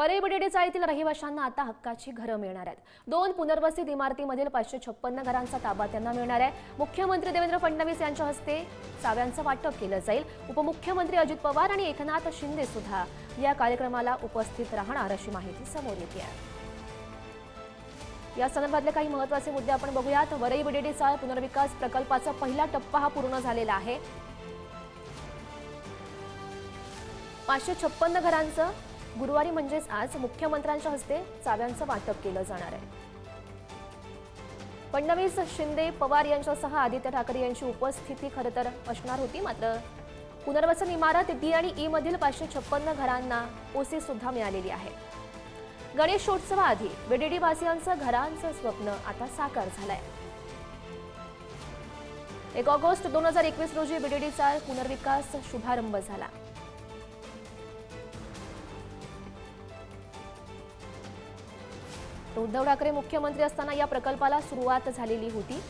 वरई बडेडे येथील रहिवाशांना आता हक्काची घरं मिळणार आहेत. दोन पुनर्वसित इमारतीमधील पाचशे छप्पन्न घरांचा ताबा त्यांना मिळणार आहे. मुख्यमंत्री देवेंद्र फडणवीस यांच्या हस्ते चाव्यांचं वाटप केलं जाईल. उपमुख्यमंत्री अजित पवार आणि एकनाथ शिंदे सुद्धा या कार्यक्रमाला उपस्थित राहणार अशी माहिती समोर येते आहे. या संदर्भातले काही महत्त्वाचे मुद्दे आपण बघूयात. वरई बडेडे पुनर्विकास प्रकल्पाचा पहिला टप्पा हा पूर्ण झालेला आहे. पाचशे छप्पन्न घरांचं गुरुवारी म्हणजेच आज मुख्यमंत्र्यांच्या हस्ते चाव्यांचं वाटप केलं जाणार आहे. फडणवीस शिंदे पवार यांच्यासह आदित्य ठाकरे यांची उपस्थिती खरं तर असणार होती मात्र पुनर्वसन इमारत डी आणि ई मधील पाचशे छप्पन्न घरांना ओसी सुद्धा मिळालेली आहे. गणेशोत्सवाआधी बीडीडी वासियांचं घरांचं स्वप्न आता साकार झालंय. एक ऑगस्ट दोन हजार एकवीस रोजी बीडीडीचा पुनर्विकास शुभारंभ झाला. उद्धव ठाकरे मुख्यमंत्री असताना या प्रकल्पाला सुरुवात झालेली होती.